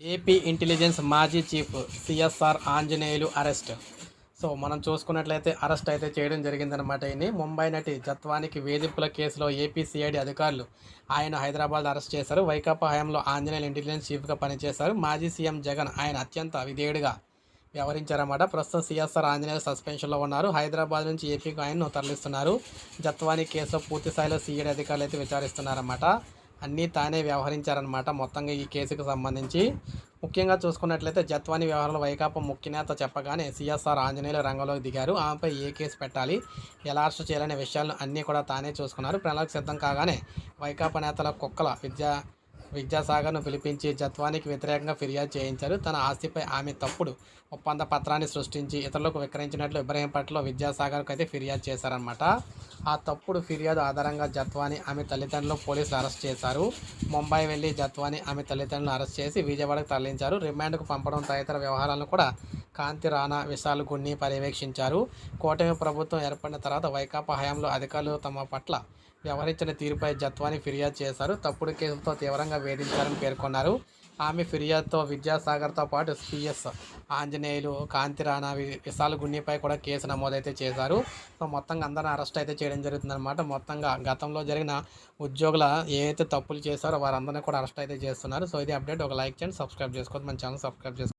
AP intelligence మాజీ chief CSR Anjaneyulu arrest. So మనం చూసుకున్నట్లయితే అరెస్ట్ అయితే చేయడం జరిగిందనమాట ఈయన్ని. ముంబై నటి జత్వానికి వేధింపుల కేసులో ఏపీ సిఐడి అధికారులు ఆయన హైదరాబాద్ అరెస్ట్ చేశారు. వైకాపా హయాంలో ఆంజనేయులు ఇంటెలిజెన్స్ చీఫ్గా పనిచేశారు. మాజీ సీఎం జగన్ ఆయన అత్యంత విధేయుడిగా వ్యవహరించారన్నమాట. ప్రస్తుతం సిఎస్ఆర్ ఆంజనేయులు సస్పెన్షన్లో ఉన్నారు. హైదరాబాద్ నుంచి ఏపీకి ఆయన్ను తరలిస్తున్నారు. జత్వాని కేసులో పూర్తి స్థాయిలో సిఐడి అధికారులు అయితే విచారిస్తున్నారన్నమాట. అన్నీ తానే వ్యవహరించారనమాట మొత్తంగా ఈ కేసుకు సంబంధించి. ముఖ్యంగా చూసుకున్నట్లయితే జత్వాని వ్యవహారంలో వైకాపా ముఖ్య నేత చెప్పగానే సిఎస్ఆర్ ఆంజనేయులు రంగంలోకి దిగారు. ఆమెపై ఏ కేసు పెట్టాలి ఎలా అరెస్ట్ చేయాలనే విషయాలను అన్నీ కూడా తానే చూసుకున్నారు. ప్రణాళిక సిద్ధం కాగానే వైకాపా నేతల కుక్కల విద్యా విద్యాసాగర్ను పిలిపించి జత్వానికి వ్యతిరేకంగా ఫిర్యాదు చేయించారు. తన ఆస్తిపై ఆమె తప్పుడు ఒప్పంద పత్రాన్ని సృష్టించి ఇతరులకు విక్రయించినట్లు ఇబ్రహీంపట్నంలో విద్యాసాగర్కు అయితే ఫిర్యాదు చేశారనమాట ఆ తప్పుడు ఫిర్యాదు ఆధారంగా జత్వాని ఆమె తల్లిదండ్రులు పోలీసులు అరెస్ట్ చేశారు. ముంబై వెళ్ళి జత్వాని ఆమె తల్లిదండ్రులను అరెస్ట్ చేసి విజయవాడకు తరలించారు. రిమాండ్కు పంపడం తదితర వ్యవహారాలను కూడా కాంతి రాణా విశాల్ గున్ని పర్యవేక్షించారు. కూటమి ప్రభుత్వం ఏర్పడిన తర్వాత వైకాపా హయాంలో అధికారులు తమ పట్ల వ్యవహరించిన తీరుపై జత్వాని ఫిర్యాదు చేశారు. తప్పుడు కేసులతో తీవ్రంగా వేధించారని పేర్కొన్నారు. ఆమె ఫిర్యాదుతో విద్యాసాగర్తో పాటు సిఎస్ ఆంజనేయులు కాంతి రాణా విశాల్ గున్నిపై కూడా కేసు నమోదైతే చేశారు. సో మొత్తంగా అందరిని అరెస్ట్ అయితే చేయడం జరుగుతుందన్నమాట. మొత్తంగా గతంలో జరిగిన ఉద్యోగుల ఏదైతే తప్పులు చేశారో వారందరినీ కూడా అరెస్ట్ అయితే చేస్తున్నారు. సో ఇది అప్డేట్. ఒక లైక్ చేయండి సబ్స్క్రైబ్ చేసుకోవద్దు. మన ఛానల్ సబ్స్క్రైబ్ చేసుకోండి